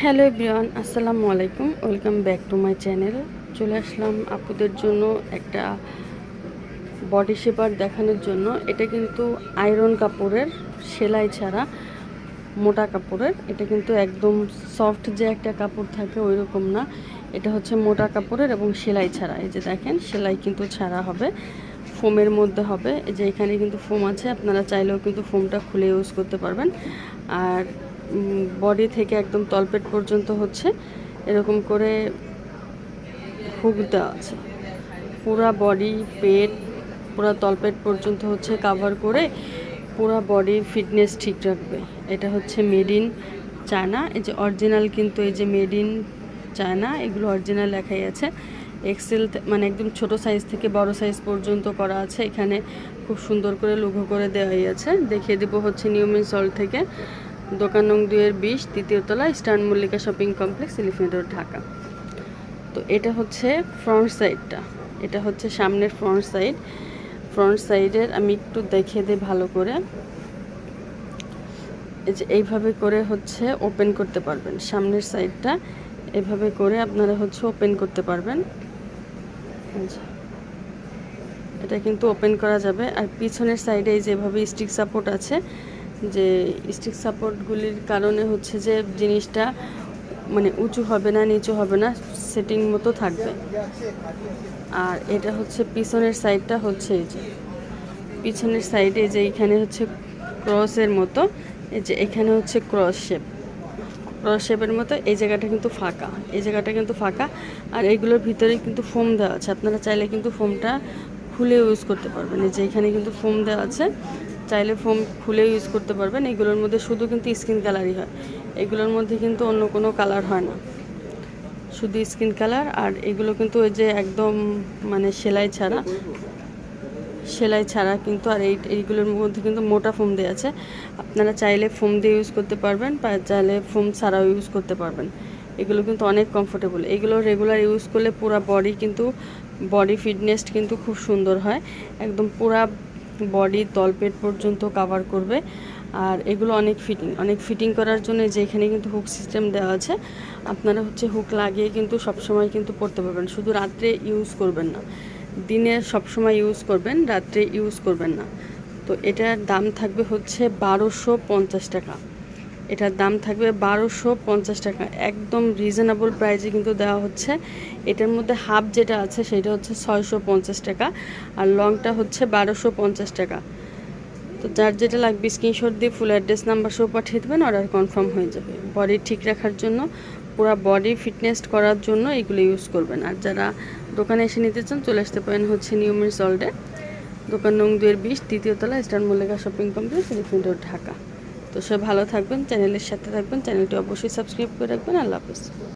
Hello everyone, আসসালামু আলাইকুম। Welcome back to my channel. চলে আসলাম আপুদের জন্য একটা বডি শেপার দেখানোর জন্য। এটা কিন্তু আয়রন কাপড়ের, সেলাই ছাড়া মোটা কাপড়ের। এটা কিন্তু একদম সফট যে একটা কাপড় থাকে ওই রকম না। এটা হচ্ছে মোটা কাপড়ের এবং সেলাই ছাড়া। এই যে দেখেন, সেলাই কিন্তু ছাড়া হবে, ফোমের মধ্যে হবে। এই যে এখানে কিন্তু ফোম আছে, আপনারা চাইলেও কিন্তু ফোমটা খুলে ইউজ করতে পারবেন। আর বডি থেকে একদম তলপেট পর্যন্ত হচ্ছে। এরকম করে হুক দেওয়া আছে। পুরা বডি পেট, পুরা তলপেট পর্যন্ত হচ্ছে কাভার করে পুরা বডির ফিটনেস ঠিক রাখবে। এটা হচ্ছে মেড ইন চায়না। এই যে অরিজিনাল কিন্তু এই যে মেড ইন চায়না, এগুলো অরিজিনাল লেখাই আছে। এক্সেল মানে একদম ছোট সাইজ থেকে বড় সাইজ পর্যন্ত করা আছে। এখানে খুব সুন্দর করে লুঘো করে দেওয়াই আছে। দেখিয়ে দেবো হচ্ছে নিউমিন সল্ট থেকে। দোকান নং দুইয়ের বিশ তৃতীয় তলা star Mallika shopping complex elephant road Dhaka. তো এটা হচ্ছে ফ্রন্ট সাইডটা এটা হচ্ছে সামনের ফ্রন্ট সাইড ফ্রন্ট সাইডের আমি একটু দেখিয়ে দিই ভালো করে। এই যে এইভাবে করে হচ্ছে ওপেন করতে পারবেন। সামনের সাইডটা এভাবে করে আপনারা হচ্ছে ওপেন করতে পারবেন। এটা কিন্তু ওপেন করা যাবে। আর পিছনের সাইডে এই যেভাবে স্টিক সাপোর্ট আছে যে স্টিক সাপোর্টগুলির কারণে হচ্ছে যে জিনিসটা মানে উঁচু হবে না, নিচু হবে না, সেটিং মতো থাকবে। আর এটা হচ্ছে পিছনের সাইডটা হচ্ছে এই যে। পিছনের সাইডে যে এখানে হচ্ছে ক্রসের মতো, এই যে এখানে হচ্ছে ক্রস শেপ। ক্রস শেপের মতো এই জায়গাটা কিন্তু ফাঁকা, এই জায়গাটা কিন্তু ফাঁকা। আর এইগুলোর ভিতরে কিন্তু ফোম দেওয়া আছে। আপনারা চাইলে কিন্তু ফোমটা খুলে ইউজ করতে পারবেন। এই যে এখানে কিন্তু ফোম দেওয়া আছে। চাইলে ফোম খুলে ইউজ করতে পারবেন। এগুলোর মধ্যে শুধু কিন্তু স্কিন কালারই হয়। এগুলোর মধ্যে কিন্তু অন্য কোনো কালার হয় না। শুধু স্কিন কালার আর এগুলো কিন্তু ওই যে একদম মানে সেলাই ছাড়া। সেলাই ছাড়া কিন্তু আর এই এইগুলোর মধ্যে কিন্তু মোটা ফোম দেওয়া আছে। আপনারা চাইলে ফোম দিয়ে ইউজ করতে পারবেন বা চাইলে ফোম ছাড়াও ইউজ করতে পারবেন। এগুলো কিন্তু অনেক কমফোর্টেবল এগুলো রেগুলার ইউজ করলে পুরা বডি কিন্তু বডি ফিটনেস কিন্তু খুব সুন্দর হয়। একদম পুরা বডি তলপেট পর্যন্ত কাভার করবে। আর এগুলো অনেক ফিটিং অনেক ফিটিং করার জন্য যে এখানে কিন্তু হুক সিস্টেম দেওয়া আছে। আপনারা হচ্ছে হুক লাগিয়ে কিন্তু সবসময় কিন্তু পড়তে পারবেন। শুধু রাত্রে ইউজ করবেন না। দিনে সবসময় ইউজ করবেন, রাত্রে ইউজ করবেন না। তো এটার দাম থাকবে হচ্ছে বারোশো পঞ্চাশ টাকা। এটার দাম থাকবে বারোশো পঞ্চাশ টাকা। একদম রিজনেবল প্রাইসে কিন্তু দেওয়া হচ্ছে। এটার মধ্যে হাফ যেটা আছে সেটা হচ্ছে ছয়শো পঞ্চাশ টাকা আর লংটা হচ্ছে বারোশো পঞ্চাশ টাকা। তো যার যেটা লাগবে স্ক্রিনশট দিয়ে ফুল অ্যাড্রেস নাম্বার সব পাঠিয়ে দেবেন অর্ডার কনফার্ম হয়ে যাবে। বডি ঠিক রাখার জন্য, পুরো বডি ফিটনেস করার জন্য এগুলো ইউজ করবেন। আর যারা দোকানে এসে নিতে চান, চলে আসতে পারেন হচ্ছে নিয়মের সল্টে দোকান নং দুয়ের বিশ তৃতীয় তলা star Mallika shopping complex road Dhaka. তো সবাই ভালো থাকবেন চ্যানেলের সাথে থাকবেন চ্যানেলটি অবশ্যই সাবস্ক্রাইব করে রাখবেন আল্লাহ হাফিজ।